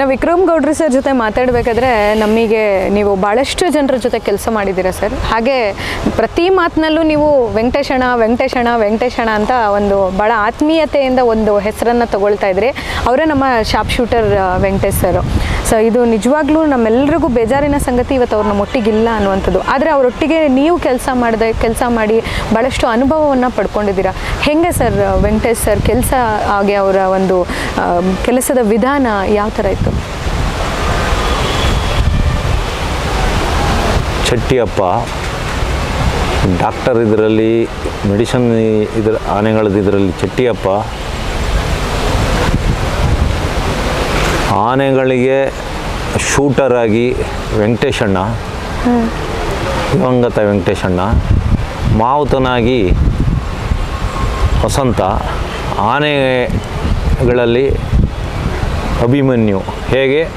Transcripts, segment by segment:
ಇನ್ನು ವಿಕ್ರಮ್ ಗೌಡ್ರಿ ಸರ್ ಜೊತೆ ಮಾತಾಡಬೇಕಾದ್ರೆ ನಮಗೆ ನೀವು ಭಾಳಷ್ಟು ಜನರ ಜೊತೆ ಕೆಲಸ ಮಾಡಿದ್ದೀರಾ ಸರ್? ಹಾಗೆ ಪ್ರತಿ ಮಾತಿನಲ್ಲೂ ನೀವು ವೆಂಕಟೇಶಣ ವೆಂಕಟೇಶಣ ವೆಂಕಟೇಶಣ ಅಂತ ಒಂದು ಭಾಳ ಆತ್ಮೀಯತೆಯಿಂದ ಒಂದು ಹೆಸರನ್ನು ತಗೊಳ್ತಾ ಇದ್ರಿ. ಅವರೇ ನಮ್ಮ shop shooter Venkatesh sir. So ಇದು ನಿಜವಾಗ್ಲೂ ನಮ್ಮೆಲ್ಲರಿಗೂ ಬೇಜಾರಿನ ಸಂಗತಿ ಇವತ್ತು ಅವ್ರನ್ನ ಒಟ್ಟಿಗಿಲ್ಲ ಅನ್ನುವಂಥದ್ದು. ಆದರೆ ಅವರೊಟ್ಟಿಗೆ ನೀವು ಕೆಲಸ ಮಾಡಿದೆ, ಕೆಲಸ ಮಾಡಿ ಭಾಳಷ್ಟು ಅನುಭವವನ್ನು ಪಡ್ಕೊಂಡಿದ್ದೀರಾ? ಹೆಂಗೆ ಸರ್, ವೆಂಕಟೇಶ್ ಸರ್, ಕೆಲಸ ಹಾಗೆ ಅವರ ಒಂದು ಕೆಲಸದ ವಿಧಾನ ಯಾವ ಥರ ಇತ್ತು? ಚಟ್ಟಿಯಪ್ಪ, ಡಾಕ್ಟರ್ ಇದರಲ್ಲಿ, ಮೆಡಿಸನ್ ಇದರ ಆನೆಗಳದ್ದು ಇದರಲ್ಲಿ ಚಟ್ಟಿಯಪ್ಪ, ಆನೆಗಳಿಗೆ ಶೂಟರ್ ಆಗಿ ವೆಂಕಟೇಶಣ್ಣ ದಿವಂಗತ ವೆಂಕಟೇಶಣ್ಣ ಮಾವುತನಾಗಿ ವಸಂತ. ಆನೆಗಳಲ್ಲಿ ಅಭಿಮನ್ಯು. ಹೇಗೆ?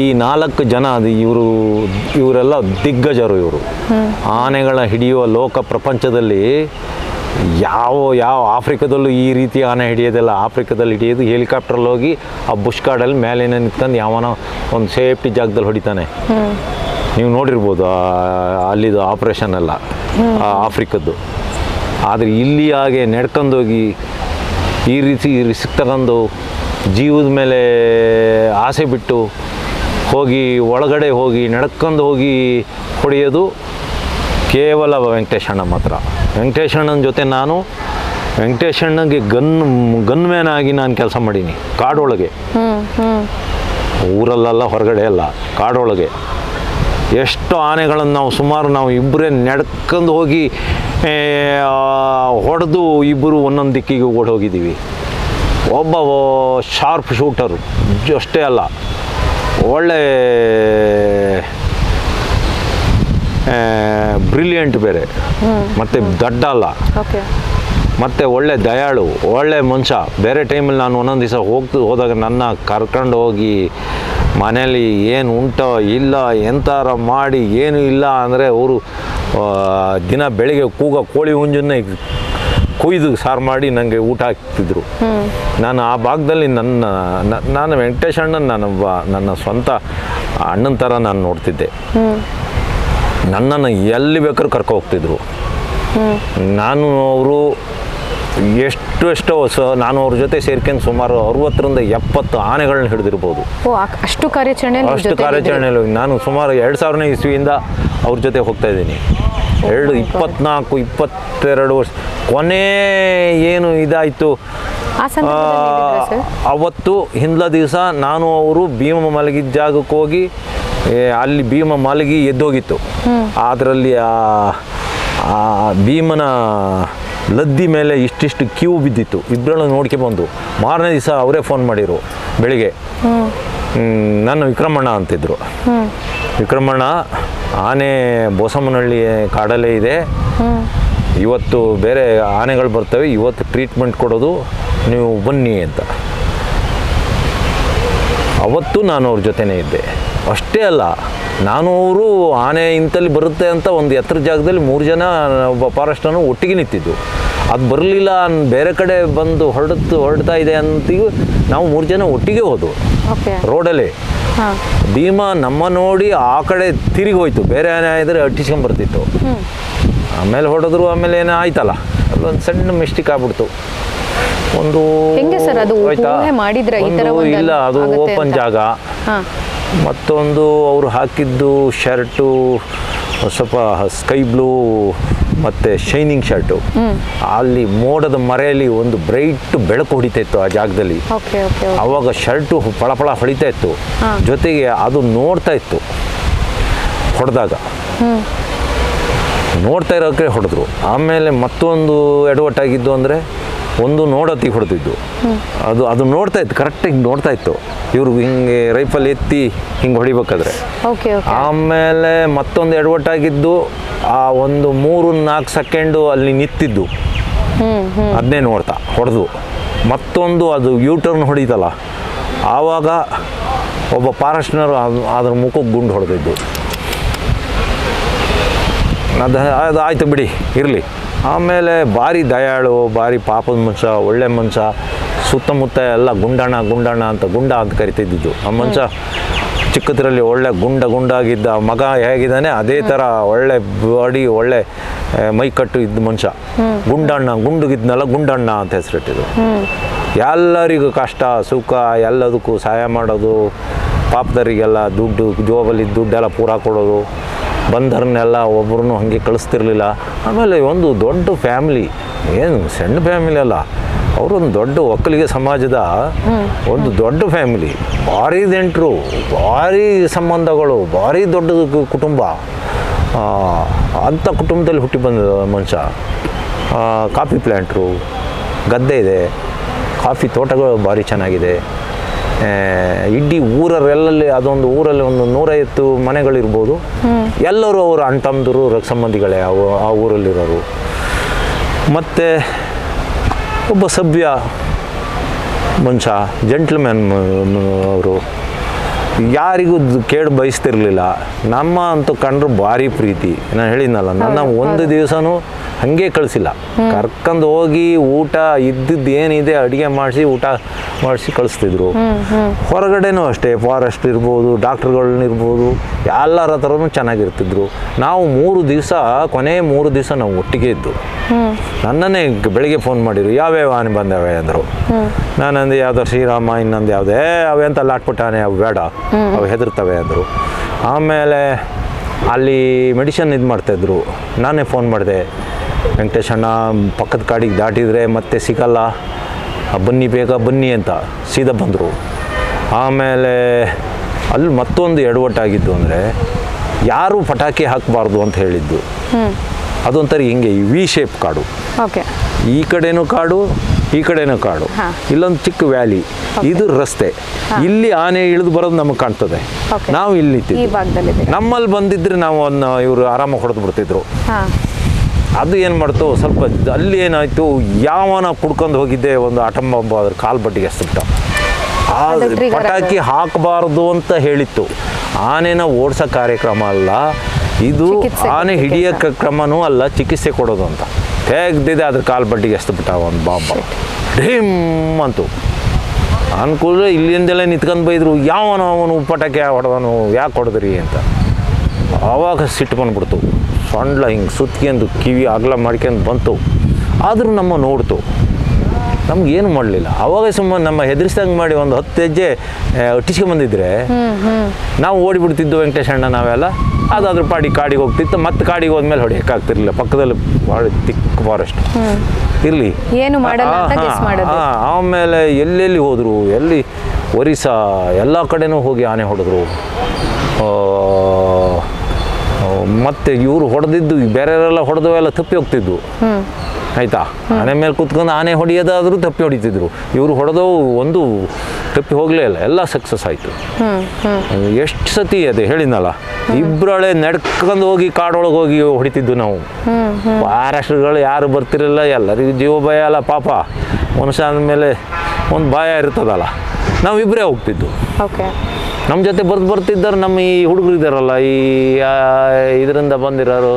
ಈ ನಾಲ್ಕು ಜನ ಅದು ಇವರು, ಇವರೆಲ್ಲ ದಿಗ್ಗಜರು ಇವರು. ಆನೆಗಳ ಹಿಡಿಯುವ ಲೋಕ ಪ್ರಪಂಚದಲ್ಲಿ ಯಾವ ಯಾವ ಆಫ್ರಿಕಾದಲ್ಲೂ ಈ ರೀತಿ ಆನೆ ಹಿಡಿಯೋದಿಲ್ಲ. ಆಫ್ರಿಕಾದಲ್ಲಿ ಹಿಡಿಯೋದು ಹೆಲಿಕಾಪ್ಟ್ರಲ್ಲಿ ಹೋಗಿ ಆ ಬುಷ್ ಕಾಡಲ್ಲಿ ಮೇಲಿನ ನಿಂತ್ಕೊಂಡು ಯಾವನ ಒಂದು ಸೇಫ್ಟಿ ಜಾಗದಲ್ಲಿ ಹೊಡಿತಾನೆ. ನೀವು ನೋಡಿರ್ಬೋದು ಅಲ್ಲಿದು ಆಪ್ರೇಷನ್ ಎಲ್ಲ ಆಫ್ರಿಕದ್ದು. ಆದರೆ ಇಲ್ಲಿ ಹಾಗೆ ನಡ್ಕೊಂಡೋಗಿ ಈ ರೀತಿ ರಿಸ್ಕ್ ತಗೊಂಡು ಜೀವದ ಮೇಲೆ ಆಸೆ ಬಿಟ್ಟು ಹೋಗಿ ಒಳಗಡೆ ಹೋಗಿ ನಡ್ಕೊಂಡು ಹೋಗಿ ಹೊಡೆಯೋದು ಕೇವಲ ವೆಂಕಟೇಶಣ್ಣ ಮಾತ್ರ. ವೆಂಕಟೇಶಣ್ಣನ ಜೊತೆ ನಾನು ವೆಂಕಟೇಶಣ್ಣಗೆ ಗನ್ ಗನ್ ಮ್ಯಾನ್ ಆಗಿ ನಾನು ಕೆಲಸ ಮಾಡೀನಿ, ಕಾಡೊಳಗೆ. ಊರಲ್ಲೆಲ್ಲ ಹೊರಗಡೆ ಅಲ್ಲ, ಕಾಡೊಳಗೆ. ಎಷ್ಟು ಆನೆಗಳನ್ನು ನಾವು ಸುಮಾರು ನಾವು ಇಬ್ಬರೇ ನಡ್ಕೊಂಡು ಹೋಗಿ ಹೊಡೆದು ಇಬ್ಬರು ಒಂದೊಂದು ದಿಕ್ಕಿಗೆ ಓಡಿ ಹೋಗಿದ್ದೀವಿ. ಒಬ್ಬ ಶಾರ್ಪ್ ಶೂಟರು, ಅಷ್ಟೇ ಅಲ್ಲ. ಒಳ್ಳೆ ಬ್ರಿಲಿಯಂಟ್ ಬೇರೆ. ಮತ್ತೆ ದಡ್ಡ ಅಲ್ಲ ಮತ್ತೆ ಒಳ್ಳೆ ದಯಾಳು ಒಳ್ಳೆ ಮನುಷ್ಯ ಬೇರೆ ಟೈಮಲ್ಲಿ ನಾನು ಒಂದೊಂದು ದಿವಸ ಹೋಗ್ತು ಹೋದಾಗ ನನ್ನ ಕರ್ಕೊಂಡು ಹೋಗಿ ಮನೇಲಿ ಏನು ಉಂಟೋ ಇಲ್ಲ ಎಂಥಾರ ಮಾಡಿ ಏನು ಇಲ್ಲ ಅಂದರೆ ಅವರು ದಿನ ಬೆಳಿಗ್ಗೆ ಕೂಗ ಕೋಳಿ ಹುಂಜನ್ನೇ ಕುಯ್ದು ಸಾರು ಮಾಡಿ ನನಗೆ ಊಟ ಹಾಕ್ತಿದ್ರು. ನಾನು ಆ ಭಾಗದಲ್ಲಿ ನನ್ನ ನಾನು ವೆಂಕಟೇಶ್ ಅಣ್ಣನ ನಾನು ಒಬ್ಬ ನನ್ನ ಸ್ವಂತ ಅಣ್ಣನ ಥರ ನಾನು ನೋಡ್ತಿದ್ದೆ. ನನ್ನನ್ನು ಎಲ್ಲಿ ಬೇಕಾದ್ರೂ ಕರ್ಕೊ ಹೋಗ್ತಿದ್ರು. ನಾನು ಅವರು ಎಷ್ಟು ಎಷ್ಟೋ ಸ ನಾನು ಅವ್ರ ಜೊತೆ ಸೇರ್ಕೊಂಡು ಸುಮಾರು ಅರವತ್ತರಿಂದ ಎಪ್ಪತ್ತು ಆನೆಗಳನ್ನ ಹಿಡಿದಿರ್ಬೋದು. ಅಷ್ಟು ಕಾರ್ಯಾಚರಣೆ ಅಷ್ಟು. ಕಾರ್ಯಾಚರಣೆಯಲ್ಲಿ ನಾನು ಸುಮಾರು ಎರಡು ಸಾವಿರನೇ ಇಸ್ವಿಯಿಂದ ಅವ್ರ ಜೊತೆ ಹೋಗ್ತಾ ಇದ್ದೀನಿ. ಎರಡು ಇಪ್ಪತ್ನಾಲ್ಕು ಇಪ್ಪತ್ತೆರಡು ವರ್ಷ ಕೊನೆ ಏನು ಇದಾಯಿತು? ಅವತ್ತು ಹಿಂದ್ಲ ದಿವಸ ನಾನು ಅವರು ಭೀಮ ಮಲಗಿದ ಜಾಗಕ್ಕೆ ಹೋಗಿ ಅಲ್ಲಿ ಭೀಮ ಮಲಗಿ ಎದ್ದೋಗಿತ್ತು. ಅದರಲ್ಲಿ ಆ ಭೀಮನ ಲದ್ದಿ ಮೇಲೆ ಇಷ್ಟಿಷ್ಟು ಕ್ಯೂ ಬಿದ್ದಿತ್ತು. ಇಬ್ಬರನ್ನ ನೋಡ್ಕೆ ಬಂದು. ಮಾರನೇ ದಿವಸ ಅವರೇ ಫೋನ್ ಮಾಡಿರು ಬೆಳಿಗ್ಗೆ. ನಾನು ವಿಕ್ರಮಣ್ಣ ಅಂತಿದ್ರು. ವಿಕ್ರಮಣ್ಣ, ಆನೆ ಬೋಸಮ್ಮನಹಳ್ಳಿ ಕಾಡಲ್ಲೇ ಇದೆ. ಇವತ್ತು ಬೇರೆ ಆನೆಗಳು ಬರ್ತವೆ. ಇವತ್ತು ಟ್ರೀಟ್ಮೆಂಟ್ ಕೊಡೋದು ನೀವು ಬನ್ನಿ ಅಂತ. ಅವತ್ತು ನಾನು ಅವ್ರ ಜೊತೆನೇ ಇದ್ದೆ. ಅಷ್ಟೇ ಅಲ್ಲ ನಾನು ಅವರು ಆನೆ ಇಂತಲ್ಲಿ ಬರುತ್ತೆ ಅಂತ ಒಂದು ಎತ್ತರ ಜಾಗದಲ್ಲಿ ಮೂರು ಜನ ಒಬ್ಬ ಫಾರೆಸ್ಟನ್ನು ಒಟ್ಟಿಗೆ ನಿಂತಿದ್ದು. ಅದು ಬರಲಿಲ್ಲ ಬೇರೆ ಕಡೆ ಬಂದು ಹೊರಡುತ್ತು ಹೊರಡ್ತಾ ಇದೆ ಅಂತೀವಿ ನಾವು ಮೂರು ಜನ ಒಟ್ಟಿಗೆ ಹೋದ್ವು. ರೋಡಲ್ಲಿ. ಭೀಮಾ ನಮ್ಮ ನೋಡಿ ಆ ಕಡೆ ತಿರುಗಿ ಹೋಯ್ತು ಬೇರೆ ಆನೆ ಇದ್ರೆ ಅಟ್ಟಿಸ್ಕೊಂಬರ್ತಿತ್ತು ಆಮೇಲೆ ಹೊಡೆದ್ರು ಆಮೇಲೆ ಏನೋ ಆಯ್ತಲ್ಲ ಅಲ್ಲೊಂದು ಸಣ್ಣ ಮಿಸ್ಟೇಕ್ ಆಗ್ಬಿಡ್ತು. ಒಂದು ಆಯ್ತಾ? ಇಲ್ಲ ಅದು ಓಪನ್ ಜಾಗ. ಮತ್ತೊಂದು ಅವರು ಹಾಕಿದ್ದು ಶರ್ಟು ಸ್ವಲ್ಪ ಸ್ಕೈ ಬ್ಲೂ ಮತ್ತು ಶೈನಿಂಗ್ ಶರ್ಟು. ಅಲ್ಲಿ ಮೋಡದ ಮರೆಯಲ್ಲಿ ಒಂದು ಬ್ರೈಟ್ ಬೆಳಕು ಹೊಡಿತಾ ಇತ್ತು ಆ ಜಾಗದಲ್ಲಿ. ಆವಾಗ ಶರ್ಟು ಫಳಫಳ ಹೊಡಿತಾ ಇತ್ತು. ಜೊತೆಗೆ ಅದು ನೋಡ್ತಾ ಇತ್ತು. ಹೊಡೆದಾಗ. ನೋಡ್ತಾ ಇರೋಕ್ಕೆ ಹೊಡೆದ್ರು. ಆಮೇಲೆ ಮತ್ತೊಂದು ಎಡವಟ್ಟಾಗಿದ್ದು ಅಂದರೆ ಒಂದು ನೋಡತ್ತಿ ಹೊಡೆದಿದ್ದು. ಅದು ಅದು ನೋಡ್ತಾ ಇತ್ತು ಕರೆಕ್ಟಾಗಿ ನೋಡ್ತಾ ಇತ್ತು. ಇವರು ಹಿಂಗೆ ರೈಫಲ್ ಎತ್ತಿ ಹಿಂಗೆ ಹೊಡಿಬೇಕಾದ್ರೆ. ಆಮೇಲೆ ಮತ್ತೊಂದು ಎಡವಟ್ಟಾಗಿದ್ದು ಆ ಒಂದು ಮೂರು ನಾಲ್ಕು ಸೆಕೆಂಡು ಅಲ್ಲಿ ನಿಂತಿದ್ದು. ಅದನ್ನೇ ನೋಡ್ತಾ ಹೊಡೆದು. ಮತ್ತೊಂದು ಅದು ಯೂ ಟರ್ನ್ ಹೊಡೀತಲ್ಲ ಆವಾಗ ಒಬ್ಬ ಫಾರೆಸ್ಟ್ನರು ಅದ್ರ ಮುಖಕ್ಕೆ ಗುಂಡು ಹೊಡೆದಿದ್ದು. ಅದು ಅದು ಆಯಿತು ಬಿಡಿ ಇರಲಿ. ಆಮೇಲೆ ಭಾರಿ ದಯಾಳು ಭಾರಿ ಪಾಪದ ಮನುಷ್ಯ ಒಳ್ಳೆ ಮನುಷ್ಯ ಸುತ್ತಮುತ್ತ ಎಲ್ಲ ಗುಂಡಣ್ಣ ಗುಂಡಣ್ಣ ಅಂತ ಗುಂಡ ಅಂತ ಕರಿತಿದ್ದಿದ್ದು. ಆ ಮನುಷ್ಯ ಚಿಕ್ಕದ್ರಲ್ಲಿ ಒಳ್ಳೆ ಗುಂಡ ಗುಂಡಾಗಿದ್ದ ಮಗ ಹೇಗಿದ್ದಾನೆ? ಅದೇ ಥರ ಒಳ್ಳೆ ಬಾಡಿ ಒಳ್ಳೆ ಮೈಕಟ್ಟು ಇದ್ದ ಮನುಷ್ಯ. ಗುಂಡಣ್ಣ ಗುಂಡುಗಿದ್ನಲ್ಲ ಗುಂಡಣ್ಣ ಅಂತ ಹೆಸರಿಟ್ಟಿದ್ರು ಎಲ್ಲರಿಗೂ ಕಷ್ಟ ಸುಖ ಎಲ್ಲದಕ್ಕೂ ಸಹಾಯ ಮಾಡೋದು ಪಾಪದವರಿಗೆಲ್ಲ ದುಡ್ಡು ಜೋಬಲ್ಲಿ ದುಡ್ಡೆಲ್ಲ ಪೂರ ಕೊಡೋದು. ಬಂದರ್ನೆಲ್ಲ ಒಬ್ಬರನ್ನು ಹಾಗೆ ಕಳಿಸ್ತಿರ್ಲಿಲ್ಲ. ಆಮೇಲೆ ಒಂದು ದೊಡ್ಡ ಫ್ಯಾಮಿಲಿ, ಏನು ಸಣ್ಣ ಫ್ಯಾಮಿಲಿ ಅಲ್ಲ, ಅವರೊಂದು ದೊಡ್ಡ ಒಕ್ಕಲಿಗೆ ಸಮಾಜದ ಒಂದು ದೊಡ್ಡ ಫ್ಯಾಮಿಲಿ, ಭಾರಿ ನೆಂಟರು, ಭಾರಿ ಸಂಬಂಧಗಳು, ಭಾರಿ ದೊಡ್ಡ ಕುಟುಂಬ. ಅಂಥ ಕುಟುಂಬದಲ್ಲಿ ಹುಟ್ಟಿ ಬಂದ ಮನುಷ್ಯ. ಕಾಫಿ ಪ್ಲ್ಯಾಂಟ್ರು ಗದ್ದೆ ಇದೆ, ಕಾಫಿ ತೋಟಗಳು ಭಾರಿ ಚೆನ್ನಾಗಿದೆ. ಇಡೀ ಊರರೆಲ್ಲಲ್ಲಿ ಅದೊಂದು ಊರಲ್ಲಿ ಒಂದು ನೂರೈವತ್ತು ಮನೆಗಳಿರ್ಬೋದು. ಎಲ್ಲರೂ ಅವರ ರಕ್ ಸಂಬಂಧಿಗಳೇ ಅವು ಆ ಊರಲ್ಲಿರೋರು. ಮತ್ತು ಒಬ್ಬ ಸಭ್ಯ ಮನುಷ್ಯ ಜೆಂಟ್ಲ್ಮ್ಯಾನ್ ಅವರು. ಯಾರಿಗೂ ಕೇಳಿ ಕೇಡು ಬಯಸ್ತಿರ್ಲಿಲ್ಲ. ನಮ್ಮ ಅಂತೂ ಕಂಡ್ರು ಭಾರಿ ಪ್ರೀತಿ. ನಾನು ಹೇಳಿದ್ನಲ್ಲ ನನ್ನ ಒಂದು ದಿವಸನೂ ಹಾಗೆ ಕಳಿಸಿಲ್ಲ. ಕರ್ಕೊಂಡು ಹೋಗಿ ಊಟ ಇದ್ದದ್ದು ಏನಿದೆ ಅಡುಗೆ ಮಾಡಿಸಿ ಊಟ ಮಾಡಿಸಿ ಕಳಿಸ್ತಿದ್ರು. ಹೊರಗಡೆನೂ ಅಷ್ಟೇ ಫಾರೆಸ್ಟ್ ಇರ್ಬೋದು ಡಾಕ್ಟ್ರುಗಳನ್ನಿರ್ಬೋದು ಎಲ್ಲರ ಹತ್ರನು ಚೆನ್ನಾಗಿರ್ತಿದ್ರು. ನಾವು ಮೂರು ದಿವಸ ಕೊನೆ ಮೂರು ದಿವಸ ನಾವು ಒಟ್ಟಿಗೆ ಇದ್ದು. ನನ್ನನ್ನೇ ಬೆಳಿಗ್ಗೆ ಫೋನ್ ಮಾಡಿದ್ರು ಯಾವ್ಯಾವ ಆನೆ ಬಂದವೆ ಅಂದರು. ನಾನಂದು ಯಾವುದೋ ಶ್ರೀರಾಮ ಇನ್ನೊಂದು ಯಾವುದೇ ಅವೆಂತ ಲಾಟ್ಪುಟ್ಟ ಆನೆ ಅವು ಬೇಡ. ಅವು ಹೆದರ್ತವೆ ಅಂದರು. ಆಮೇಲೆ ಅಲ್ಲಿ ಮೆಡಿಷನ್ ಇದು ಮಾಡ್ತಾಯಿದ್ರು ನಾನೇ ಫೋನ್ ಮಾಡಿದೆ ವೆಂಕಟೇಶ್ ಅಣ್ಣ ಪಕ್ಕದ ಕಾಡಿಗೆ ದಾಟಿದರೆ ಮತ್ತೆ ಸಿಗಲ್ಲ. ಆ, ಬನ್ನಿ ಬೇಗ ಬನ್ನಿ ಅಂತ. ಸೀದಾ ಬಂದರು. ಆಮೇಲೆ ಅಲ್ಲಿ ಮತ್ತೊಂದು ಎಡವಟ್ಟಾಗಿದ್ದು ಅಂದರೆ ಯಾರು ಪಟಾಕಿ ಹಾಕಬಾರ್ದು ಅಂತ ಹೇಳಿದ್ದು. ಅದೊಂಥರ ಹಿಂಗೆ ವಿ ಶೇಪ್ ಕಾಡು. ಓಕೆ. ಈ ಕಡೆನೂ ಕಾಡು ಈ ಕಡೆನೂ ಕಾಡು. ಇಲ್ಲೊಂದು ಚಿಕ್ಕ ವ್ಯಾಲಿ. ಇದು ರಸ್ತೆ. ಇಲ್ಲಿ ಆನೆ ಇಳಿದು ಬರೋದು ನಮಗೆ ಕಾಣ್ತದೆ. ನಾವು ಇಲ್ಲಿ ನಿಂತಿದ್ವಿ. ನಮ್ಮಲ್ಲಿ ಬಂದಿದ್ರೆ ನಾವು ಅದನ್ನ ಇವರು ಆರಾಮ ಹೊಡೆದು ಬಿಡ್ತಿದ್ರು. ಅದು ಏನು ಮಾಡ್ತು? ಸ್ವಲ್ಪ ಅಲ್ಲಿ ಏನಾಯಿತು? ಯಾವನ ಕುಡ್ಕೊಂಡು ಹೋಗಿದ್ದೆ ಒಂದು ಆಟಂಬಂಬ ಬಾಂಬ್ ಅದ್ರ ಕಾಲು ಬಡ್ಡಿಗೆ ಎಸ್ಬಿಟ್ಟ. ಆ ಪಟಾಕಿ ಹಾಕಬಾರ್ದು ಅಂತ ಹೇಳಿತ್ತು. ಆನೆನ ಓಡಿಸೋ ಕಾರ್ಯಕ್ರಮ ಅಲ್ಲ. ಇದು ಆನೆ ಹಿಡಿಯೋ. ಕ್ರಮನೂ ಅಲ್ಲ ಚಿಕಿತ್ಸೆ ಕೊಡೋದು ಅಂತ. ತೆಗ್ದಿದೆ ಅದ್ರ ಕಾಲು ಬಡ್ಡಿಗೆ ಎಸ್ಬಿಟ್ಟ ಒಂದು ಬಾಂಬ? ಢಿಮ್ ಅಂತು. ಅನ್ಕೂಲ ಇಲ್ಲಿಂದಲೇ ನಿಂತ್ಕೊಂಡು ಬೈದರು, ಯಾವನು ಅವನು ಉಪ್ಪಟಕ್ಕೆ ಹೊಡೆದನು, ಯಾಕೆ ಹೊಡೆದ್ರಿ ಅಂತ. ಆವಾಗ ಸಿಟ್ಟು ಬಂದ್ಬಿಡ್ತು. ಸೊಂಡ್ಲ ಹಿಂಗೆ ಸುತ್ಕೊಂಡು ಕಿವಿ ಅಗಲ ಮಾಡ್ಕೊಂಡು ಬಂತು. ಆದರೂ ನಮ್ಮ ನೋಡ್ತು. ನಮ್ಗೇನು ಮಾಡಲಿಲ್ಲ. ಅವಾಗ ಸುಮ್ಮನೆ ನಮ್ಮ ಹೆದರಿಸ್ದಂಗೆ ಮಾಡಿ ಒಂದು ಹತ್ತು ಹೆಜ್ಜೆ ಬಂದಿದ್ರೆ ನಾವು ಓಡಿಬಿಡ್ತಿದ್ದು ವೆಂಕಟೇಶ್ ಅಣ್ಣ ನಾವೆಲ್ಲ. ಅದಾದ್ರೂ ಪಾಡಿ ಕಾಡಿಗೆ ಹೋಗ್ತಿತ್ತು. ಮತ್ತೆ ಕಾಡಿಗೆ ಹೋದ್ಮೇಲೆ ಹೊಡೆಯೋಕ್ಕಾಗ್ತಿರ್ಲಿಲ್ಲ ಪಕ್ಕದಲ್ಲಿ ಭಾಳ ತಿಕ್ಕ ಫಾರೆಸ್ಟ್ ಇರಲಿ. ಏನು ಆಮೇಲೆ ಎಲ್ಲೆಲ್ಲಿ ಹೋದರು ಎಲ್ಲಿ ಒರಿಸ್ಸಾ ಎಲ್ಲ ಕಡೆನೂ ಹೋಗಿ ಆನೆ ಹೊಡೆದ್ರು. ಮತ್ತೆ ಇವರು ಹೊಡೆದಿದ್ದು ಬೇರೆಯವರೆಲ್ಲ ಹೊಡೆದವೆಲ್ಲ ತಪ್ಪಿ ಹೋಗ್ತಿದ್ವು. ಆಯ್ತಾ? ಆನೆ ಮೇಲೆ ಕುತ್ಕೊಂಡು ಆನೆ ಹೊಡೆಯೋದಾದರೂ ತಪ್ಪಿ ಹೊಡಿತಿದ್ರು. ಇವರು ಹೊಡೆದೋ ಒಂದು ತಪ್ಪಿ ಹೋಗಲೇ ಇಲ್ಲ ಎಲ್ಲ ಸಕ್ಸಸ್ ಆಯಿತು. ಎಷ್ಟು ಸತಿ ಅದೇ ಹೇಳಿದ್ನಲ್ಲ? ಇಬ್ಬರೊಳೆ ನಡ್ಕೊಂಡು ಹೋಗಿ ಕಾಡೊಳಗೆ ಹೋಗಿ ಹೊಡಿತಿದ್ದು ನಾವು. ಮಹಾರಾಷ್ಟ್ರಗಳು ಯಾರು ಬರ್ತಿರಲಿಲ್ಲ ಎಲ್ಲರಿಗೂ ಜೀವ ಭಯ ಅಲ್ಲ ಪಾಪ. ಮನುಷ್ಯ ಅಂದಮೇಲೆ ಒಂದು ಭಯ ಇರ್ತದಲ್ಲ. ನಾವು ಇಬ್ಬರೇ ಹೋಗ್ತಿದ್ದು. ಓಕೆ ನಮ್ಮ ಜೊತೆ ಬರ್ದು ಬರ್ತಿದ್ದಾರೆ ನಮ್ಮ ಈ ಹುಡುಗರು ಇದ್ದಾರಲ್ಲ ಈ ಇದರಿಂದ ಬಂದಿರೋರು.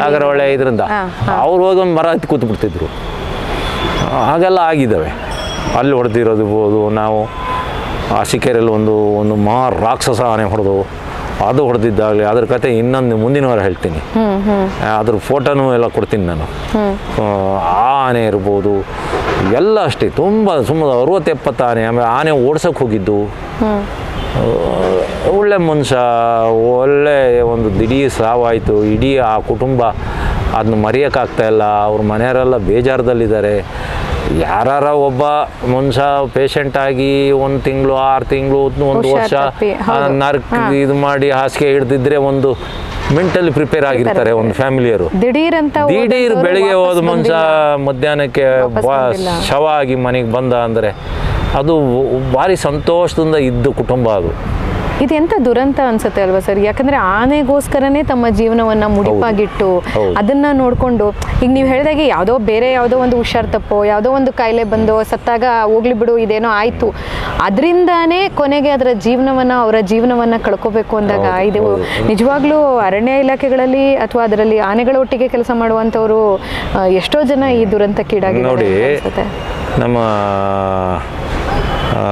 ನಾಗರಹೊಳೆ ಇದರಿಂದ. ಅವ್ರು ಹೋಗಿ ಒಂದು ಮರ ಹತ್ತಿ ಕೂತು ಬಿಡ್ತಿದ್ರು. ಹಾಗೆಲ್ಲ ಆಗಿದ್ದಾವೆ. ಅಲ್ಲಿ ಹೊಡೆದಿರೋದಿರ್ಬೋದು ನಾವು ಆ ಸಿಕ್ಕೇರಿಯಲ್ಲಿ ಒಂದು ಒಂದು ಮಾ ರಾಕ್ಷಸ ಆನೆ ಹೊಡೆದು ಅದು ಹೊಡೆದಿದ್ದಾಗಲಿ ಅದ್ರ ಕತೆ ಇನ್ನೊಂದು ಮುಂದಿನ ವಾರ ಹೇಳ್ತೀನಿ. ಅದ್ರ ಫೋಟೋನು ಎಲ್ಲ ಕೊಡ್ತೀನಿ ನಾನು. ಆ, ಆನೆ ಇರ್ಬೋದು ಎಲ್ಲ ಅಷ್ಟೇ ತುಂಬ ಸುಮ್ಮನೆ ಅರವತ್ತು ಎಪ್ಪತ್ತು ಆನೆ ಆಮೇಲೆ ಆನೆ ಓಡ್ಸೋಕೆ ಹೋಗಿದ್ದು. ಒಳ್ಳೆ ಮನುಷ್ಯ ಒಳ್ಳೆ ಒಂದು ದಿಢೀರ್ ಸಾವಾಯಿತು ಇಡೀ ಆ ಕುಟುಂಬ ಅದನ್ನ ಮರೆಯೋಕ್ಕಾಗ್ತಾ ಇಲ್ಲ ಅವ್ರ ಮನೆಯವರೆಲ್ಲ ಬೇಜಾರದಲ್ಲಿದ್ದಾರೆ. ಯಾರಾರ ಒಬ್ಬ ಮನುಷ್ಯ ಪೇಷಂಟ್ ಆಗಿ ಒಂದು ತಿಂಗಳು ಆರು ತಿಂಗಳು ಒಂದು ವರ್ಷ ನರ್ಕ್ ಇದು ಮಾಡಿ ಹಾಸಿಗೆ ಹಿಡ್ದಿದ್ರೆ ಒಂದು ಮೆಂಟಲಿ ಪ್ರಿಪೇರ್ ಆಗಿರ್ತಾರೆ ಒಂದು ಫ್ಯಾಮಿಲಿಯರು. ದಿಢೀರ್ ಅಂತ ದಿಢೀರ್ ಹೋದಂಥವ್ರು ಬೆಳಿಗ್ಗೆ ಹೋದ ಮನುಷ್ಯ ಮಧ್ಯಾಹ್ನಕ್ಕೆ ಶವ ಆಗಿ ಮನೆಗೆ ಬಂದ ಅಂದರೆ ಅದು ಭಾರಿ ಸಂತೋಷದಿಂದ ಇದ್ದು ಕುಟುಂಬ ಅದು. ಇದು ಎಂತ ದುರಂತ ಅನ್ಸುತ್ತೆ ಅಲ್ವಾ ಸರ್? ಯಾಕಂದ್ರೆ ಆನೆಗೋಸ್ಕರನೇ ತಮ್ಮ ಜೀವನವನ್ನ ಮುಡಿಪಾಗಿಟ್ಟು ಅದನ್ನ ನೋಡ್ಕೊಂಡು ಈಗ ನೀವು ಹೇಳಿದಾಗೆ ಯಾವುದೋ ಬೇರೆ ಯಾವುದೋ ಒಂದು ಹುಷಾರ್ ತಪ್ಪೋ ಯಾವುದೋ ಒಂದು ಕಾಯಿಲೆ ಬಂದೋ ಸತ್ತಾಗ ಹೋಗ್ಲಿ ಬಿಡು ಇದೇನೋ ಆಯ್ತು. ಅದರಿಂದಾನೇ ಕೊನೆಗೆ ಅದರ ಜೀವನವನ್ನ ಅವರ ಜೀವನವನ್ನ ಕಳ್ಕೋಬೇಕು ಅಂದಾಗ ಇದು. ನಿಜವಾಗ್ಲೂ ಅರಣ್ಯ ಇಲಾಖೆಗಳಲ್ಲಿ ಅಥವಾ ಅದರಲ್ಲಿ ಆನೆಗಳ ಒಟ್ಟಿಗೆ ಕೆಲಸ ಮಾಡುವಂಥವ್ರು ಆ, ಎಷ್ಟೋ ಜನ ಈ ದುರಂತಕ್ಕೀಡಾಗಿ ನೋಡಿ ನಮ್ಮ ಆ,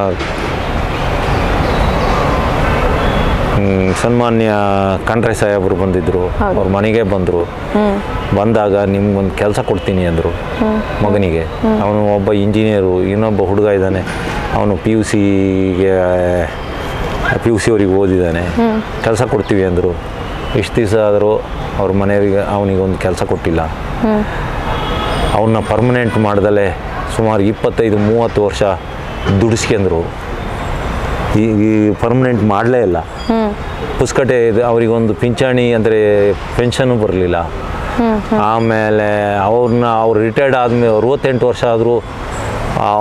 ಹ್ಮ್, ಸನ್ಮಾನ್ಯ ಖಂಡ್ರೆ ಸಾಹೇಬರು ಬಂದಿದ್ರು. ಅವ್ರ ಮನೆಗೆ ಬಂದರು. ಬಂದಾಗ ನಿಮ್ಗೊಂದು ಕೆಲಸ ಕೊಡ್ತೀನಿ ಅಂದರು ಮಗನಿಗೆ. ಅವನು ಒಬ್ಬ ಇಂಜಿನಿಯರು ಇನ್ನೊಬ್ಬ ಹುಡುಗ ಇದ್ದಾನೆ. ಅವನು ಪಿ ಯು ಸಿಗೆ ಪಿ ಯು ಸಿ ಅವ್ರಿಗೆ ಓದಿದ್ದಾನೆ. ಕೆಲಸ ಕೊಡ್ತೀವಿ ಅಂದರು. ಇಷ್ಟು ದಿವಸ ಆದರೂ ಅವ್ರ ಮನೆಯವರಿಗೆ ಅವನಿಗೆ ಒಂದು ಕೆಲಸ ಕೊಟ್ಟಿಲ್ಲ. ಅವನ್ನ ಪರ್ಮನೆಂಟ್ ಮಾಡ್ದಲೆ ಸುಮಾರು ಇಪ್ಪತ್ತೈದು ಮೂವತ್ತು ವರ್ಷ ದುಡಿಸ್ಕೊಂಡ್ರು. ಈ ಪರ್ಮನೆಂಟ್ ಮಾಡಲೇ ಇಲ್ಲ. ಪುಸ್ಕಟೆ ಇದು ಅವರಿಗೊಂದು ಪಿಂಚಣಿ ಅಂದರೆ ಪೆನ್ಷನ್ನು ಬರಲಿಲ್ಲ. ಆಮೇಲೆ ಅವ್ರನ್ನ ಅವ್ರು ರಿಟೈರ್ಡ್ ಆದಮೇಲೆ ಅರುವತ್ತೆಂಟು ವರ್ಷ ಆದರೂ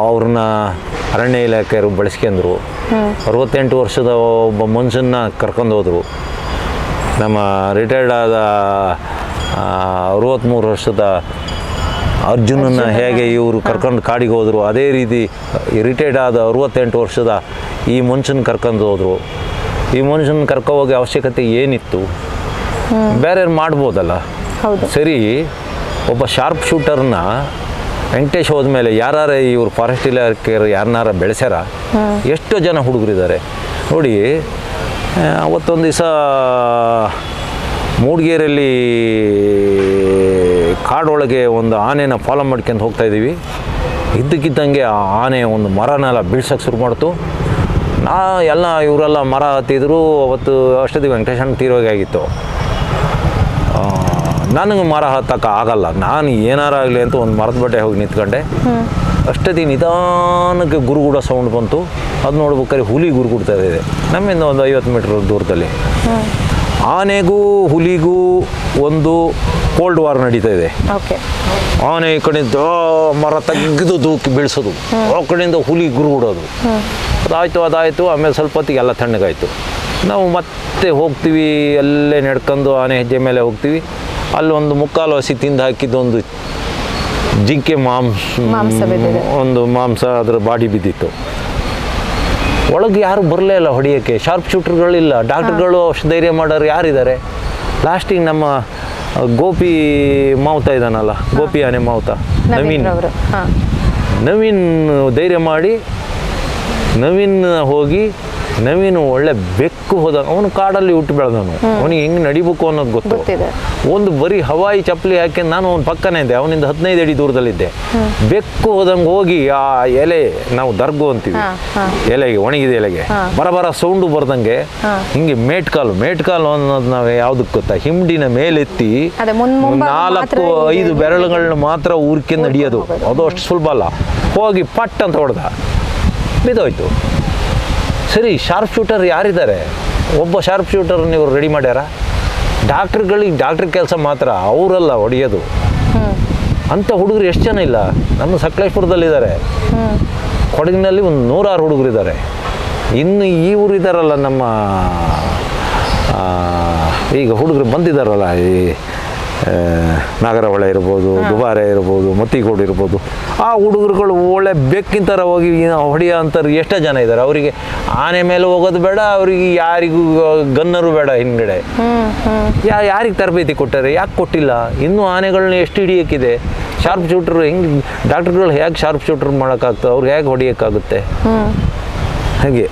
ಅವ್ರನ್ನ ಅರಣ್ಯ ಇಲಾಖೆಯವರು ಬಳಸ್ಕೊಂಡ್ರು. ಅರುವತ್ತೆಂಟು ವರ್ಷದ ಒಬ್ಬ ಮನುಷ್ಯನ್ನ ಕರ್ಕೊಂಡು ಹೋದರು. ನಮ್ಮ ರಿಟೈರ್ಡ್ ಆದ ಅರವತ್ತ್ಮೂರು ವರ್ಷದ ಅರ್ಜುನನ್ನ ಹೇಗೆ ಇವರು ಕರ್ಕೊಂಡು ಕಾಡಿಗೆ ಹೋದರು ಅದೇ ರೀತಿ ರಿಟೈರ್ಡ್ ಆದ ಅರುವತ್ತೆಂಟು ವರ್ಷದ ಈ ಮನುಷ್ಯನ ಕರ್ಕೊಂಡು ಹೋದರು. ಈ ಮನುಷ್ಯನ ಕರ್ಕೊ ಹೋಗೋ ಅವಶ್ಯಕತೆ ಏನಿತ್ತು? ಬೇರೆ ಮಾಡ್ಬೋದಲ್ಲ? ಸರಿ ಒಬ್ಬ ಶಾರ್ಪ್ ಶೂಟರ್ನ ವೆಂಕಟೇಶ್ ಹೋದ್ಮೇಲೆ ಯಾರು ಇವರು ಫಾರೆಸ್ಟ್ ಇಲಾಖೆಯವರು ಯಾರನ್ನಾರ ಬೆಳೆಸ್ಯಾರ? ಎಷ್ಟೋ ಜನ ಹುಡುಗರಿದ್ದಾರೆ. ನೋಡಿ ಅವತ್ತೊಂದು ದಿವಸ ಮೂಡಿಗೆರೆಯಲ್ಲಿ ಕಾಡೊಳಗೆ ಒಂದು ಆನೆನ ಫಾಲೋ ಮಾಡ್ಕೊಂಡು ಹೋಗ್ತಾ ಇದ್ದೀವಿ ಇದ್ದಕ್ಕಿದ್ದಂಗೆ ಆ ಆನೆ ಒಂದು ಮರನೆಲ್ಲ ಬೀಳ್ಸೋಕ್ಕೆ ಶುರು ಮಾಡ್ತು. ನಾ ಎಲ್ಲ ಇವರೆಲ್ಲ ಮರ ಹತ್ತಿದ್ರು ಅವತ್ತು ಅಷ್ಟೊತ್ತಿ ವೆಂಕಟೇಶನ್ ತೀರೋಗಿ ಆಗಿತ್ತು. ಆ, ನನಗೆ ಮರ ಹತ್ತಕ್ಕೆ ಆಗಲ್ಲ. ನಾನು ಏನಾರ ಆಗಲಿ ಅಂತ ಒಂದು ಮರದ ಬಟ್ಟೆ ಹೋಗಿ ನಿಂತ್ಕೊಂಡೆ. ಅಷ್ಟೊತ್ತಿ ನಿಧಾನಕ್ಕೆ ಗುರುಗುಡ ಸೌಂಡ್ ಬಂತು. ಅದು ನೋಡ್ಬೇಕಾದ್ರೆ ಹುಲಿ ಗುರುಗುಡ್ತಾ ಇದೆ. ನಮ್ಮಿಂದ ಒಂದು ಐವತ್ತು ಮೀಟ್ರ್ ದೂರದಲ್ಲಿ. ಆನೆಗೂ ಹುಲಿಗೂ ಒಂದು ಕೋಲ್ಡ್ ವಾರ್ ನಡೀತಾ ಇದೆ. ಆನೆ ಈ ಕಡೆಯಿಂದ ಮರ ತೆಗೆದು ದೂಕಿ ಬೀಳ್ಸೋದು. ಆ ಕಡೆಯಿಂದ ಹುಲಿ ಗುರುಗುಡೋದು. ಅದಾಯಿತು ಅದಾಯಿತು ಆಮೇಲೆ ಸ್ವಲ್ಪ ಹೊತ್ತಿಗೆ ಎಲ್ಲ ತಣ್ಣಗಾಯಿತು. ನಾವು ಮತ್ತೆ ಹೋಗ್ತೀವಿ ಅಲ್ಲೇ ನಡ್ಕೊಂಡು ಆನೆ ಹೆಜ್ಜೆ ಮೇಲೆ ಹೋಗ್ತೀವಿ. ಅಲ್ಲಿ ಒಂದು ಮುಕ್ಕಾಲು ಹಸಿ ತಿಂದು ಹಾಕಿದ್ದು ಒಂದು ಜಿಂಕೆ ಮಾಂಸ ಮಾಂಸ ಒಂದು ಮಾಂಸ ಅದರ ಬಾಡಿ ಬಿದ್ದಿತ್ತು. ಒಳಗೆ ಯಾರು ಬರಲೇ ಇಲ್ಲ ಹೊಡಿಯೋಕ್ಕೆ. ಶಾರ್ಪ್ ಶೂಟರ್ಗಳಿಲ್ಲ ಡಾಕ್ಟ್ರುಗಳು ಅಷ್ಟು ಧೈರ್ಯ ಮಾಡೋರು ಯಾರಿದ್ದಾರೆ? ಲಾಸ್ಟಿಗೆ ನಮ್ಮ ಗೋಪಿ ಮಾವುತ ಇದ್ದಾನಲ್ಲ ಗೋಪಿ ಆನೆ ಮಾವುತ ನವೀನ್ ನವೀನ್ ಧೈರ್ಯ ಮಾಡಿ ನವೀನ್ ಹೋಗಿ ನವೀನ್ ಒಳ್ಳೆ ಬೆಕ್ಕು ಹೋದ ಅವನು ಕಾಡಲ್ಲಿ ಹುಟ್ಟು ಬೆಳೆದವನು. ಅವನಿಗೆ ಹೆಂಗೆ ನಡಿಬೇಕು ಅನ್ನೋದು ಗೊತ್ತು. ಒಂದು ಬರೀ ಹವಾಯಿ ಚಪ್ಪಲಿ ಹಾಕಿ ನಾನು ಅವನ ಪಕ್ಕನೇ ಇದ್ದೆ. ಅವನಿಂದ ಹದಿನೈದು ಅಡಿ ದೂರದಲ್ಲಿದ್ದೆ. ಬೆಕ್ಕು ಹೋದಂಗೆ ಹೋಗಿ ಆ ಎಲೆ ನಾವು ದರ್ಗು ಅಂತೀವಿ. ಎಲೆಗೆ ಒಣಗಿದ ಎಲೆಗೆ. ಬರ ಬರ ಸೌಂಡು ಬರ್ದಂಗೆ. ಹಿಂಗೆ ಮೇಟ್ಕಾಲು ಮೇಟ್ಕಾಲು ಅನ್ನೋದು ನಾವು ಯಾವ್ದಕ್ಕೆ ಗೊತ್ತಾ? ಹಿಂಡಿನ ಮೇಲೆತ್ತಿ ನಾಲ್ಕು ಐದು ಬೆರಳುಗಳನ್ನ ಮಾತ್ರ ಊರ್ಕೆ ನಡಿಯೋದು ಅದು ಅಷ್ಟು ಸುಲಭ ಅಲ್ಲ. ಹೋಗಿ ಪಟ್ ಅಂತ ಹೊಡೆದ. ಬಿದ್ದೋಯ್ತು. ಸರಿ ಶಾರ್ಪ್ ಶೂಟರ್ ಯಾರಿದ್ದಾರೆ? ಒಬ್ಬ ಶಾರ್ಪ್ ಶೂಟರ್ ನೀವು ರೆಡಿ ಮಾಡ್ಯಾರ? ಡಾಕ್ಟ್ರುಗಳಿಗೆ ಡಾಕ್ಟ್ರ್ ಕೆಲಸ ಮಾತ್ರ ಅವರಲ್ಲ ಹೊಡೆಯೋದು. ಅಂಥ ಹುಡುಗರು ಎಷ್ಟು ಜನ ಇಲ್ಲ? ನಮ್ಮ ಸಕಲೇಶ್ಪುರದಲ್ಲಿದ್ದಾರೆ. ಕೊಡಗಿನಲ್ಲಿ ಒಂದು ನೂರಾರು ಹುಡುಗರಿದ್ದಾರೆ. ಇನ್ನು ಈ ಊರು ಇದ್ದಾರಲ್ಲ ನಮ್ಮ ಈಗ ಹುಡುಗರು ಬಂದಿದ್ದಾರಲ್ಲ ಈ ನಾಗರಹೊಳೆ ಇರ್ಬೋದು ದುಬಾರೆ ಇರ್ಬೋದು ಮತ್ತಿಗೋಡು ಇರ್ಬೋದು. ಆ ಹುಡುಗರುಗಳು ಒಳ್ಳೆ ಬೆಕ್ಕಿನ ಥರ ಹೋಗಿ ಹೊಡೆಯೋ ಅಂಥವ್ರು ಎಷ್ಟೋ ಜನ ಇದ್ದಾರೆ. ಅವರಿಗೆ ಆನೆ ಮೇಲೆ ಹೋಗೋದು ಬೇಡ ಅವರಿಗೆ ಯಾರಿಗೂ ಗನ್ನರು ಬೇಡ ಹಿಂದ್ಗಡೆ. ಯಾ ಯಾರಿಗೆ ತರಬೇತಿ ಕೊಟ್ಟಾರೆ? ಯಾಕೆ ಕೊಟ್ಟಿಲ್ಲ? ಇನ್ನೂ ಆನೆಗಳನ್ನ ಎಷ್ಟು ಹಿಡಿಯೋಕ್ಕಿದೆ? ಶಾರ್ಪ್ ಶೂಟ್ರ್ ಹೆಂಗೆ ಡಾಕ್ಟರ್ಗಳು ಹೇಗೆ ಶಾರ್ಪ್ ಶೂಟ್ರ್ ಮಾಡೋಕ್ಕಾಗ್ತದೆ ಅವ್ರಿಗೆ ಹೇಗೆ ಹೊಡಿಯೋಕ್ಕಾಗುತ್ತೆ? ಹಾಗೆ.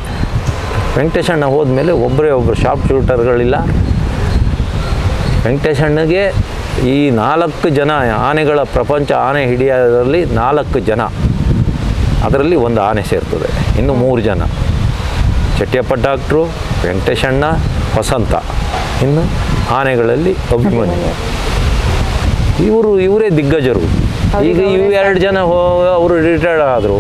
ವೆಂಕಟೇಶ್ ಅಣ್ಣ ಹೋದ್ಮೇಲೆ ಒಬ್ಬರೇ ಒಬ್ಬರು ಶಾರ್ಪ್ ಶೂಟರ್ಗಳಿಲ್ಲ ವೆಂಕಟೇಶ್ ಅಣ್ಣಗೆ ಈ ನಾಲ್ಕು ಜನ ಆನೆಗಳ ಪ್ರಪಂಚ ಆನೆ ಹಿಡಿಯೋದರಲ್ಲಿ ನಾಲ್ಕು ಜನ. ಅದರಲ್ಲಿ ಒಂದು ಆನೆ ಸೇರ್ತದೆ. ಇನ್ನು ಮೂರು ಜನ. ಚಟ್ಯಪ್ಪ ಡಾಕ್ಟ್ರು ವೆಂಕಟೇಶಣ್ಣ ವಸಂತ. ಇನ್ನು ಆನೆಗಳಲ್ಲಿ ಅಭಿಮನ್ಯು. ಇವರು ಇವರೇ ದಿಗ್ಗಜರು. ಈಗ ಇವು ಎರಡು ಜನ ಅವರು ರಿಟೈರ್ಡ್ ಆದರು.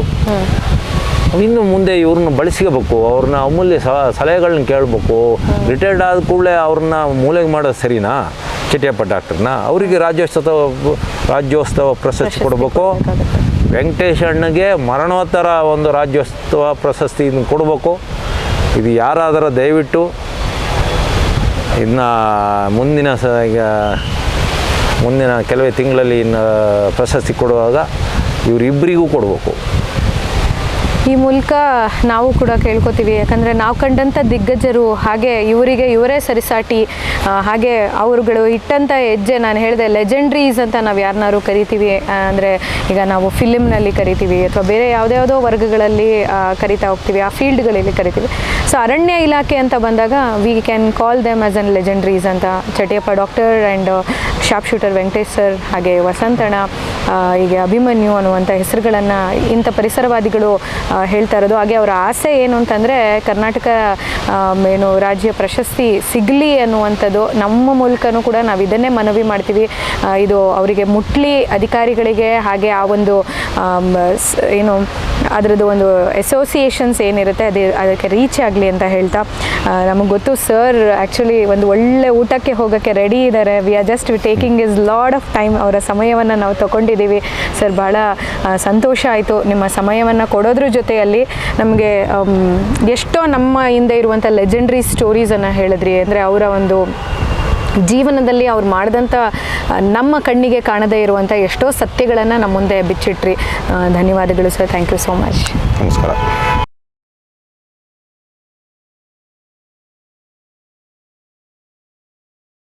ಇನ್ನು ಮುಂದೆ ಇವ್ರನ್ನ ಬಳಸ್ಕೋಬೇಕು. ಅವ್ರನ್ನ ಅಮೂಲ್ಯ ಸಲಹೆಗಳನ್ನ ಕೇಳಬೇಕು. ರಿಟೈರ್ಡ್ ಆದ ಕೂಡಲೇ ಅವ್ರನ್ನ ಮೂಲೆಗೆ ಮಾಡೋದು ಸರಿನಾ? ಚಟಿಯಪ್ಪ ಡಾಕ್ಟರ್ನ ಅವರಿಗೆ ರಾಜ್ಯೋತ್ಸವ ರಾಜ್ಯೋತ್ಸವ ಪ್ರಶಸ್ತಿ ಕೊಡಬೇಕು. ವೆಂಕಟೇಶ್ ಅಣ್ಣಗೆ ಮರಣೋತ್ತರ ಒಂದು ರಾಜ್ಯೋತ್ಸವ ಪ್ರಶಸ್ತಿ ಕೊಡಬೇಕು. ಇದು ಯಾರಾದರೂ ದಯವಿಟ್ಟು ಇನ್ನು ಮುಂದಿನ ಸ ಈಗ ಮುಂದಿನ ಕೆಲವೇ ತಿಂಗಳಲ್ಲಿ ಇನ್ನು ಪ್ರಶಸ್ತಿ ಕೊಡುವಾಗ ಇವರಿಬ್ಬರಿಗೂ ಕೊಡಬೇಕು. ಈ ಮೂಲಕ ನಾವು ಕೂಡ ಕೇಳ್ಕೊತೀವಿ. ಯಾಕಂದರೆ ನಾವು ಕಂಡಂಥ ದಿಗ್ಗಜರು ಹಾಗೆ ಇವರಿಗೆ ಇವರೇ ಸರಿಸಾಟಿ ಹಾಗೆ ಅವರುಗಳು ಇಟ್ಟಂಥ ಹೆಜ್ಜೆ ನಾನು ಹೇಳಿದೆ ಲೆಜೆಂಡ್ರೀಸ್ ಅಂತ ನಾವು ಯಾರನ್ನಾರು ಕರಿತೀವಿ. ಅಂದರೆ ಈಗ ನಾವು ಫಿಲಿಮ್ನಲ್ಲಿ ಕರಿತೀವಿ ಅಥವಾ ಬೇರೆ ಯಾವುದ್ಯಾವುದೋ ವರ್ಗಗಳಲ್ಲಿ ಕರಿತಾ ಹೋಗ್ತೀವಿ, ಆ ಫೀಲ್ಡ್ಗಳಲ್ಲಿ ಕರಿತೀವಿ. ಸೊ ಅರಣ್ಯ ಇಲಾಖೆ ಅಂತ ಬಂದಾಗ we can call them as an legendaries ಅಂತ Chatiyappa doctor and shop shooter Venkatesh sir ಹಾಗೆ ವಸಂತಣ್ಣ ಹೀಗೆ ಅಭಿಮನ್ಯು ಅನ್ನುವಂಥ ಹೆಸರುಗಳನ್ನು ಇಂಥ ಪರಿಸರವಾದಿಗಳು ಹೇಳ್ತಾ ಇರೋದು. ಹಾಗೆ ಅವರ ಆಸೆ ಏನು ಅಂತಂದರೆ ಕರ್ನಾಟಕ ಏನು ರಾಜ್ಯ ಪ್ರಶಸ್ತಿ ಸಿಗಲಿ ಅನ್ನುವಂಥದ್ದು. ನಮ್ಮ ಮೂಲಕನೂ ಕೂಡ ನಾವು ಇದನ್ನೇ ಮನವಿ ಮಾಡ್ತೀವಿ. ಇದು ಅವರಿಗೆ ಮುಟ್ಲಿ ಅಧಿಕಾರಿಗಳಿಗೆ ಹಾಗೆ ಆ ಒಂದು ಏನು ಅದರದ್ದು ಒಂದು ಅಸೋಸಿಯೇಷನ್ಸ್ ಏನಿರುತ್ತೆ, ಅದೇ ಅದಕ್ಕೆ ರೀಚ್ ಆಗಲಿ ಅಂತ ಹೇಳ್ತಾ ನಮಗೆ ಗೊತ್ತು ಸರ್ ಆ್ಯಕ್ಚುಲಿ ಒಂದು ಒಳ್ಳೆ ಊಟಕ್ಕೆ ಹೋಗೋಕ್ಕೆ ರೆಡಿ ಇದ್ದಾರೆ we are just taking is lot of time ಅವರ ಸಮಯವನ್ನು ನಾವು ತಗೊಂಡಿದ್ದೀವಿ. ಸರ್ ಭಾಳ ಸಂತೋಷ ಆಯಿತು. ನಿಮ್ಮ ಸಮಯವನ್ನು ಕೊಡೋದ್ರ ಜೊತೆಯಲ್ಲಿ ನಮಗೆ ಎಷ್ಟೋ ನಮ್ಮ ಹಿಂದೆ ಇರುವಂಥ ಲೆಜೆಂಡ್ರಿ ಸ್ಟೋರೀಸನ್ನು ಹೇಳಿದ್ರಿ. ಅಂದರೆ ಅವರ ಒಂದು ಜೀವನದಲ್ಲಿ ಅವ್ರು ಮಾಡಿದಂಥ ನಮ್ಮ ಕಣ್ಣಿಗೆ ಕಾಣದೇ ಇರುವಂಥ ಎಷ್ಟೋ ಸತ್ಯಗಳನ್ನು ನಮ್ಮ ಮುಂದೆ ಬಿಚ್ಚಿಟ್ರಿ. ಧನ್ಯವಾದಗಳು sir. Thank you so much ನಮಸ್ಕಾರ.